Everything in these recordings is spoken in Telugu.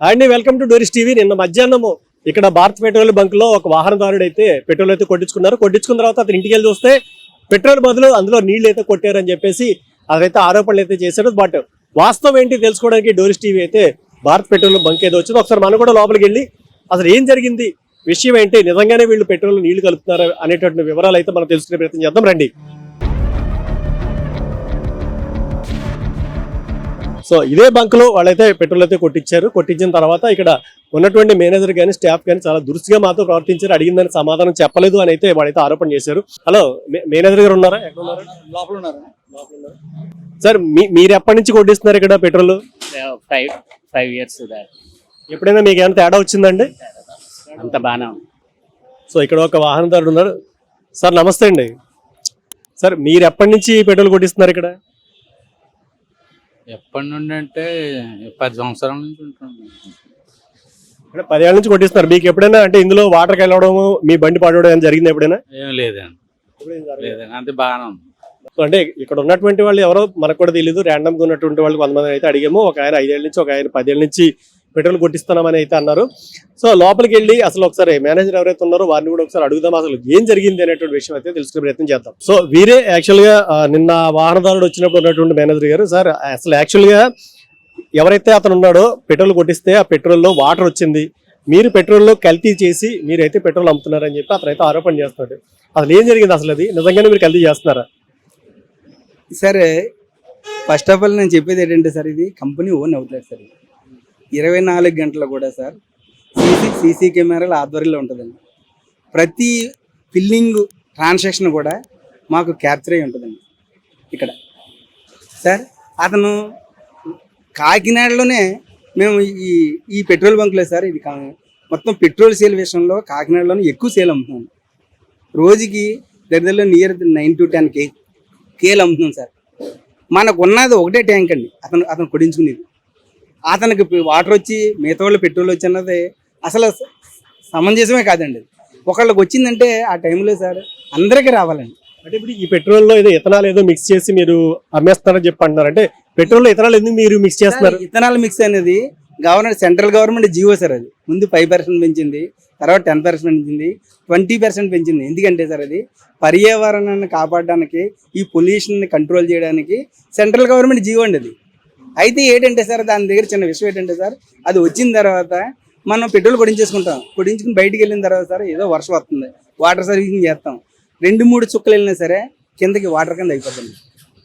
అండి వెల్కమ్ టు డోరిస్ టీవీ. నిన్న మధ్యాహ్నము ఇక్కడ భారత్ పెట్రోల్ బంక్లో ఒక వాహనదారుడు అయితే పెట్రోల్ అయితే కొట్టించుకున్నారు. కొట్టించుకున్న తర్వాత అతను ఇంటికి వెళ్ళి చూస్తే పెట్రోల్ బదులు అందులో నీళ్ళు అయితే కొట్టారని చెప్పేసి అదైతే ఆరోపణలు అయితే చేశాడు. బట్ వాస్తవం ఏంటి తెలుసుకోవడానికి డోరిస్ టీవీ అయితే భారత్ పెట్రోల్ బంక్ ఏదో వచ్చింది ఒకసారి మనం కూడా లోపలికి వెళ్ళి అసలు ఏం జరిగింది? విషయం ఏంటి? నిజంగానే వీళ్ళు పెట్రోల్ నీళ్ళు కలుపుతున్నారు అనేటువంటి వివరాలు అయితే మనం తెలుసుకునే ప్రయత్నం చేద్దాం. రండి. సో ఇదే బంక్లో వాళ్ళైతే పెట్రోల్ అయితే కొట్టించారు. కొట్టించిన తర్వాత ఇక్కడ ఉన్నటువంటి మేనేజర్ కానీ స్టాఫ్ కానీ చాలా దురుసుగా మాతో ప్రవర్తించారు. అడిగిందని సమాధానం చెప్పలేదు అని అయితే వాళ్ళైతే ఆరోపణ చేశారు. హలో మేనేజర్ గారు ఉన్నారా? ఎక్కడ ఉన్నారు? లోపల ఉన్నారు? సార్ మీ- మీరు ఎప్పటి నుంచి కొట్టిస్తున్నారు ఇక్కడ పెట్రోల్? ఫైవ్ ఫైవ్ ఇయర్స్ ఎప్పుడైనా మీకు ఏమైనా తేడా వచ్చిందండి? అంత బాగానే ఉంది. సో ఇక్కడ ఒక వాహనదారుడు ఉన్నారు. సార్ నమస్తే అండి. సార్ మీరు ఎప్పటి నుంచి పెట్రోల్ కొట్టిస్తున్నారు ఇక్కడ? ఎప్పటి నుండి అంటే పది సంవత్సరాల నుంచి ఇక్కడ పదేళ్ళ నుంచి కొట్టిస్తున్నారు. మీకు ఎప్పుడైనా అంటే ఇందులో వాటర్కి వెళ్ళడము మీ బండి పడడం ఏమైనా జరిగింది ఎప్పుడైనా? ఏం లేదండి. లేదండి. అంతే బాగానే ఉంది. అంటే ఇక్కడ ఉన్నటువంటి వాళ్ళు ఎవరో మనకు కూడా తెలియదు ర్యాండమ్గా ఉన్నటువంటి వాళ్ళు కొంతమంది అయితే అడిగాము. ఒక ఆయన ఐదేళ్ళ నుంచి ఒక ఆయన పదేళ్ళ నుంచి పెట్రోల్ కొట్టిస్తున్నామని అయితే అన్నారు. సో లోపలికి వెళ్ళి అసలు ఒకసారి మేనేజర్ ఎవరైతే ఉన్నారో వారిని కూడా ఒకసారి అడుగుదాం అసలు ఏం జరిగింది అనేటువంటి విషయం అయితే తెలుసుకునే ప్రయత్నం చేద్దాం. సో వీరే యాక్చువల్గా నిన్న వాహనదారుడు వచ్చినప్పుడు ఉన్నటువంటి మేనేజర్ గారు సార్ అసలు యాక్చువల్గా ఎవరైతే అతను ఉన్నాడో పెట్రోల్ కొట్టిస్తే ఆ పెట్రోల్లో వాటర్ వచ్చింది. మీరు పెట్రోల్లో కల్తీ చేసి మీరైతే పెట్రోల్ అమ్ముతున్నారని చెప్పి అతనైతే ఆరోపణ చేస్తున్నాడు. అసలు ఏం జరిగింది అసలు అది? నిజంగానే మీరు కల్తీ చేస్తున్నారా? సరే ఫస్ట్ ఆఫ్ ఆల్ నేను చెప్పేది ఏంటంటే సార్ ఇది కంపెనీ ఓన్ అవుట్లెట్ సార్ ఇది. ఇరవై నాలుగు గంటలు కూడా సార్ సీసీ సీసీ కెమెరాల ఆధ్వర్యంలో ఉంటుందండి. ప్రతి ఫిల్లింగ్ ట్రాన్సాక్షన్ కూడా మాకు క్యాప్చర్ అయి ఉంటుందండి. ఇక్కడ. సార్ అతను కాకినాడలోనే మేము ఈ ఈ పెట్రోల్ బంక్లో సార్ ఇది మొత్తం పెట్రోల్ సేల్ విషయంలో కాకినాడలోనే ఎక్కువ సేల్ అమ్ముతున్నాం. రోజుకి దగ్గరలో near nine to ten K కేలు అమ్ముతున్నాం సార్. మనకు ఉన్నది ఒకటే ట్యాంక్ అండి. అతను అతను కొడించుకునేది. అతనికి వాటర్ వచ్చి మిగతా వాళ్ళు పెట్రోల్ వచ్చి అన్నది అసలు సమంజసమే కాదండి. అది. ఒకళ్ళకి వచ్చిందంటే ఆ టైంలో సార్ అందరికీ రావాలండి. అంటే ఇప్పుడు ఈ పెట్రోల్లో ఏదో ఇథనాల్ ఏదో మిక్స్ చేసి మీరు అమ్మేస్తారని చెప్పి అంటున్నారు. అంటే పెట్రోల్లో ఇథనాల్ ఎందుకు మీరు మిక్స్ చేస్తున్నారు? ఇథనాల్ మిక్స్ అనేది government central government GO sir అది. ముందు ఫైవ్ పర్సెంట్ పెంచింది తర్వాత టెన్ పర్సెంట్ పెంచింది ట్వంటీ పర్సెంట్ పెంచింది. ఎందుకంటే సార్ అది పర్యావరణాన్ని కాపాడడానికి ఈ పొల్యూషన్ని కంట్రోల్ చేయడానికి సెంట్రల్ గవర్నమెంట్ జీవో అండి అది. అయితే ఏంటంటే సార్ దాని దగ్గర చిన్న విషయం ఏంటంటే సార్ అది వచ్చిన తర్వాత మనం పెట్రోల్ కొడించేసుకుంటాం కొడించుకుని బయటికి వెళ్ళిన తర్వాత సార్ ఏదో వర్షం వస్తుంది. వాటర్ సర్వీసింగ్ చేస్తాం. రెండు మూడు చుక్కలు వెళ్ళినా సరే కిందకి వాటర్ కింద అయిపోతుంది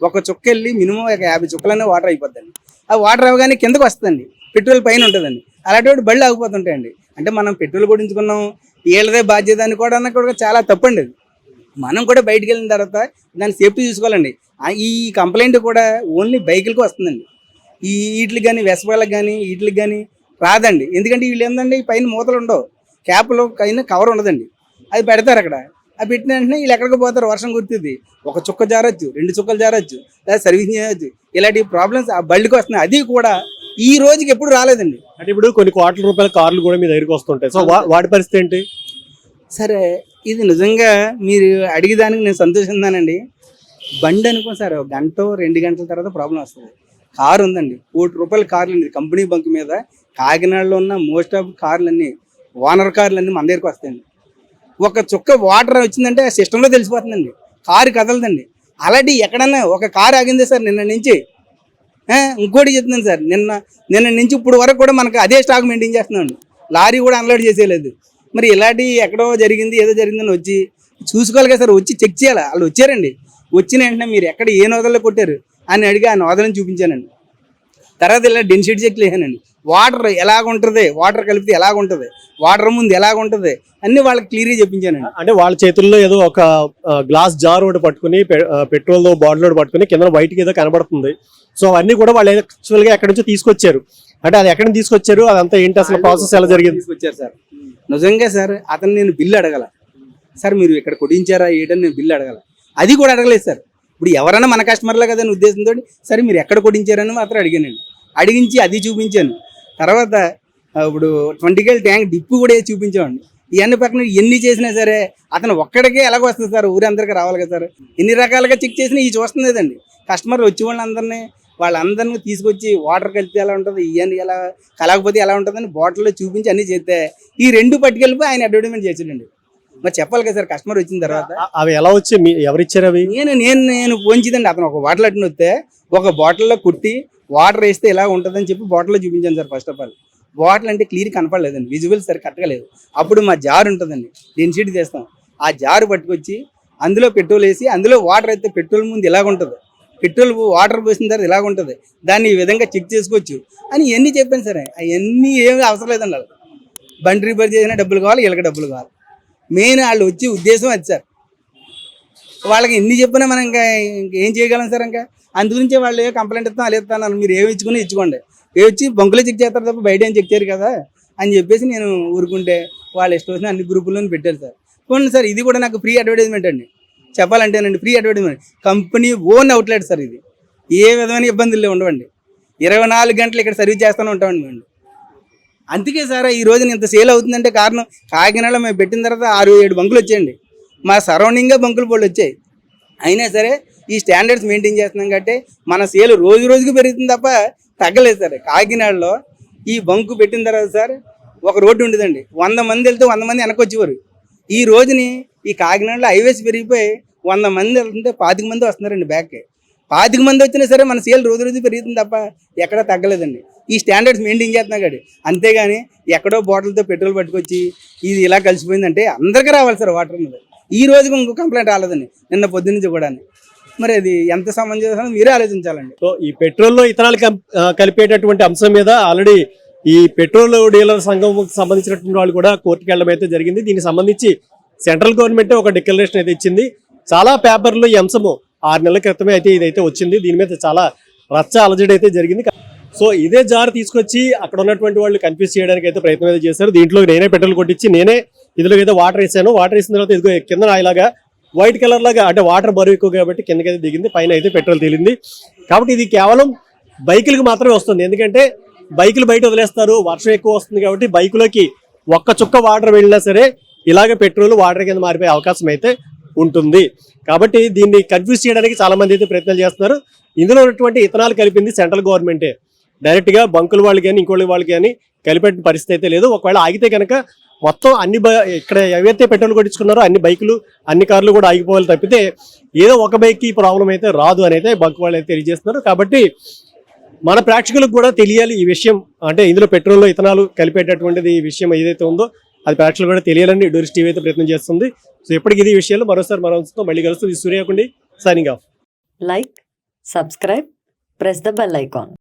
ఒక చుక్క వెళ్ళి మినిమం ఒక యాభై చుక్కలనే వాటర్ అయిపోద్దండి. ఆ వాటర్ అవగానే కిందకు వస్తుందండి. పెట్రోల్ పైన ఉంటుందండి. అలాంటి బళ్ళు ఆగిపోతుంటాయండి. అంటే మనం పెట్రోల్ కొడించుకున్నాం వీళ్ళదే బాధ్యత అని కూడా అన్న కూడా చాలా తప్పండి అది. మనం కూడా బయటికి వెళ్ళిన తర్వాత దాన్ని సేఫ్టీ చూసుకోవాలండి. ఈ కంప్లైంట్ కూడా ఓన్లీ బైకులకు వస్తుందండి. ఈ వీటికి కానీ వెసపాలకు కానీ వీటికి కానీ రాదండి. ఎందుకంటే వీళ్ళు ఏంటంటే ఈ పైన మూతలు ఉండవు. క్యాప్లో పైన కవర్ ఉండదండి. అది పెడతారు అక్కడ. అది పెట్టిన వెంటనే వీళ్ళు ఎక్కడికి పోతారు? వర్షం కుడుతుంది ఒక చుక్క జారొచ్చు రెండు చుక్కలు జారొచ్చు లేదా సర్వీసింగ్ చేయొచ్చు. ఇలాంటి ప్రాబ్లమ్స్ ఆ బళ్ళకి వస్తున్నాయి. అది కూడా ఈ రోజుకి ఎప్పుడు రాలేదండి. అంటే ఇప్పుడు కొన్ని కోట్ల రూపాయల కార్లు కూడా మీ దగ్గరికి వస్తుంటాయి. సో వాటి పరిస్థితి ఏంటి? సరే ఇది నిజంగా మీరు అడిగేదానికి నేను సంతోషిందానండి బండి అనుకో సార్ గంట రెండు గంటల తర్వాత ప్రాబ్లం వస్తుంది. కారు ఉందండి. కోటి రూపాయల కార్లు అండి. కంపెనీ బంక్ మీద కాకినాడలో ఉన్న మోస్ట్ ఆఫ్ కార్లన్నీ ఓనర్ కార్లు మన దగ్గరికి వస్తాయండి. ఒక చుక్క వాటర్ వచ్చిందంటే ఆ సిస్టంలో తెలిసిపోతుందండి. కారు కదలదండి. అలాంటి ఎక్కడన్నా ఒక కారు ఆగిందే సార్ నిన్న నుంచి. ఇంకోటి చెప్తున్నాను సార్. నిన్న నిన్న నుంచి ఇప్పుడు వరకు కూడా మనకు అదే స్టాక్ మెయింటైన్ చేస్తున్నాం లారీ కూడా అన్లోడ్ చేసేయలేదు. మరి ఇలాంటి ఎక్కడో జరిగింది ఏదో జరిగిందని వచ్చి చూసుకోవాలి కదా సార్. వచ్చి చెక్ చేయాలి. వాళ్ళు వచ్చారండి. వచ్చిన వెంటనే మీరు ఎక్కడ ఏ నోదల్లో కొట్టారు? అని అడిగి ఆ నోదలను చూపించానండి. తర్వాత ఇలా డెన్సిటీ చెక్ లేసానండి వాటర్ ఎలాగ ఉంటుంది? వాటర్ కలిపితే ఎలాగ ఉంటుంది? వాటర్ ముందు ఎలాగ ఉంటుంది? అన్ని వాళ్ళకి క్లియర్గా చెప్పించానండి. అంటే వాళ్ళ చేతుల్లో ఏదో ఒక గ్లాస్ జార్ ఒకటి పట్టుకుని పెట్రోల్ బాటిల్ ఒకటి పట్టుకుని కింద బయటికి ఏదో కనబడుతుంది. సో అవన్నీ కూడా వాళ్ళు యాక్చువల్గా ఎక్కడి నుంచో తీసుకొచ్చారు. అంటే అది ఎక్కడి నుంచి తీసుకొచ్చారు? అదంతా ఏంటి అసలు ప్రాసెస్ ఎలా జరిగింది? తీసుకొచ్చారు సార్. నిజంగా సార్ అతను నేను బిల్లు అడగల. సార్ మీరు ఇక్కడ కొట్టించారా? ఏంటని నేను బిల్లు అడగల. అది కూడా అడగలేదు సార్. ఇప్పుడు ఎవరైనా మన కస్టమర్లే కదా అని ఉద్దేశంతో సరే మీరు ఎక్కడ కొట్టించారని మాత్రం అడిగానండి అడిగించి అది చూపించాను. తర్వాత ఇప్పుడు ట్వంటీ కేల్ ట్యాంక్ డిప్పు కూడా చూపించామండి. ఇవన్నీ పక్కన ఎన్ని చేసినా సరే అతను ఒక్కడికే ఎలాగ వస్తుంది సార్ ఊరందరికీ రావాలి కదా సార్. ఎన్ని రకాలుగా చెక్ చేసినా ఈ చూస్తుంది కదండి కస్టమర్లు వచ్చే వాళ్ళందరినీ వాళ్ళందరినీ తీసుకొచ్చి వాటర్ కలిపితే ఎలా ఉంటుంది ఇవన్నీ ఎలా కలగకపోతే ఎలా ఉంటుందని బాటిల్లో చూపించి అన్ని చేస్తే ఈ రెండు పట్టుకెళ్ళిపోయి ఆయన అడ్వర్టైజ్మెంట్ చేసాడండి. మరి చెప్పాలి కదా సార్ కస్టమర్ వచ్చిన తర్వాత. అవి ఎలా వచ్చి మీ ఎవరిచ్చారు అవి? నేను నేను నేను పోంచిదండి అతను ఒక బాటిల్ అట్టిన వస్తే ఒక బాటిల్లో కుట్టి వాటర్ వేస్తే ఇలా ఉంటుందని చెప్పి బాటిల్లో చూపించాను sir first of all bottle అంటే క్లియర్ కనపడలేదండి. విజువల్ సరి కట్టగలేదు అప్పుడు మా జార్ ఉంటుందండి. డెన్సిటీ తీస్తాం. ఆ జారు పట్టుకొచ్చి అందులో పెట్రోల్ వేసి అందులో వాటర్ అయితే పెట్రోల్ ముందు ఇలాగ ఉంటుంది. పెట్రోల్ వాటర్ పోసిన తర్వాత ఇలాగ ఉంటుంది. దాన్ని ఈ విధంగా చెక్ చేసుకోవచ్చు అని ఇవన్నీ చెప్పాను సరే. అవన్నీ ఏమీ అవసరం లేదండి బండి రిపేర్ చేసినా డబ్బులు కావాలి వీళ్ళకి డబ్బులు కావాలి. మెయిన్ వాళ్ళు వచ్చే ఉద్దేశం అది సార్. వాళ్ళకి ఎన్ని చెప్పినా మనం ఇంకా ఏం చేయగలం సార్ ఇంకా? అందుగురించి వాళ్ళు ఏ కంప్లైంట్ ఇస్తాం అలా ఇస్తాను మీరు ఏమి ఇచ్చుకుని ఇచ్చుకోండి. ఏ వచ్చి బంకులో చెక్ చేస్తారు తప్ప బయట ఏం చెక్ చేయరు కదా? అని చెప్పేసి నేను ఊరుకుంటే వాళ్ళు ఇష్టం వచ్చిన అన్ని గ్రూపుల్లో పెట్టారు సార్. పోనీ సార్ ఇది కూడా నాకు ఫ్రీ అడ్వర్టైజ్మెంట్ అండి. చెప్పాలంటేనండి free advertisement company own outlet sir ఇది. ఏ విధమైన ఇబ్బందులు ఉండవండి. ఇరవై నాలుగు గంటలు ఇక్కడ సర్వీస్ చేస్తూనే ఉంటామండి అందుకే సార్ ఈ రోజున ఇంత సేల్ అవుతుందంటే కారణం కాకినాడలో మేము పెట్టిన తర్వాత ఆరు ఏడు బంకులు వచ్చాయండి. మా సరౌండింగ్గా బంకులు పోళ్ళు వచ్చాయి. అయినా సరే ఈ స్టాండర్డ్స్ మెయింటైన్ చేస్తున్నాం కాబట్టి మన సేల్ రోజు రోజుకి పెరుగుతుంది తప్ప తగ్గలేదు సార్. కాకినాడలో ఈ బంకు పెట్టిన తర్వాత సార్ ఒక రోడ్డు ఉండేదండి. వంద మంది వెళ్తే వంద మంది వెనక్కి వచ్చేవారు. ఈ రోజుని ఈ కాకినాడలో హైవేస్ పెరిగిపోయి వంద మంది వెళ్తుంటే పాతిక మంది వస్తున్నారండి బ్యాక్కి. పాతిక మంది వచ్చినా సరే మన సేల్ రోజు రోజు పెరుగుతుంది తప్ప ఎక్కడ తగ్గలేదండి. ఈ స్టాండర్డ్స్ మెయింటైన్ చేస్తున్నా కాడి అంతేగాని ఎక్కడో బాటిల్తో పెట్రోల్ పట్టుకొచ్చి ఇది ఇలా కలిసిపోయిందంటే అందరికీ రావాలి సార్ వాటర్ మీద ఈ రోజుకి ఇంకో కంప్లైంట్ రాలేదండి. నిన్న పొద్దు నుంచి కూడా మరి అది ఎంత సమంజసం మీరే ఆలోచించాలండి. సో ఈ పెట్రోల్లో ఇతరాలు కలిపేటటువంటి అంశం మీద ఆల్రెడీ ఈ పెట్రోల్ డీలర్ సంఘం సంబంధించినటువంటి వాళ్ళు కూడా కోర్టుకి వెళ్ళడం అయితే జరిగింది. దీనికి సంబంధించి సెంట్రల్ గవర్నమెంట్ ఒక డిక్లరేషన్ అయితే ఇచ్చింది. చాలా పేపర్లు ఈ అంశము ఆరు నెలల క్రితమే అయితే ఇదైతే వచ్చింది. దీని మీద చాలా రచ్చ అలజడి అయితే జరిగింది. సో ఇదే జార్ తీసుకొచ్చి అక్కడ ఉన్నటువంటి వాళ్ళు కన్ఫ్యూజ్ చేయడానికి అయితే ప్రయత్నం అయితే చేశారు. దీంట్లో నేనే పెట్రోల్ కొట్టించి నేనే ఇందులో అయితే వాటర్ వేసాను. వాటర్ వేసిన తర్వాత ఇదిగో కింద ఇలాగా వైట్ కలర్ లాగా అంటే వాటర్ బరువు ఎక్కువ కాబట్టి కిందకైతే దిగింది. పైన అయితే పెట్రోల్ తేలింది. కాబట్టి ఇది కేవలం బైకులకు మాత్రమే వస్తుంది. ఎందుకంటే బైకులు బయట వదిలేస్తారు. వర్షం ఎక్కువ వస్తుంది కాబట్టి బైకులోకి ఒక్క చుక్క వాటర్ వెళ్ళినా సరే ఇలాగే పెట్రోల్ వాటర్ కింద మారిపోయే అవకాశం అయితే ఉంటుంది. కాబట్టి దీన్ని కన్ఫ్యూజ్ చేయడానికి చాలా మంది అయితే ప్రయత్నాలు చేస్తున్నారు. ఇందులో ఉన్నటువంటి ఇథనాల్ కలిపింది సెంట్రల్ గవర్నమెంటే. డైరెక్ట్గా బంకుల వాళ్ళు కానీ ఇంకోళ్ళ వాళ్ళు కానీ కలిపెట్టిన పరిస్థితి అయితే లేదు. ఒకవేళ ఆగితే కనుక మొత్తం అన్ని ఇక్కడ ఏవైతే పెట్రోల్ కొట్టించుకున్నారో అన్ని బైకులు అన్ని కార్లు కూడా ఆగిపోవాలి తప్పితే ఏదో ఒక బైక్కి ప్రాబ్లం అయితే రాదు అని అయితే బంక్ వాళ్ళు అయితే తెలియజేస్తున్నారు. కాబట్టి మన ప్రేక్షకులకు కూడా తెలియాలి ఈ విషయం. అంటే ఇందులో పెట్రోల్లో ఇథనాలు కలిపేటటువంటిది ఈ విషయం ఏదైతే ఉందో అది ప్రేక్షకులు కూడా తెలియాలని డూరిస్ట్ టీవీ అయితే ప్రయత్నం చేస్తుంది. సో ఎప్పటికి ఇది విషయాలు మరోసారి మరో మళ్ళీ కలుస్తుంది Suryakundi signing off like subscribe press the bell icon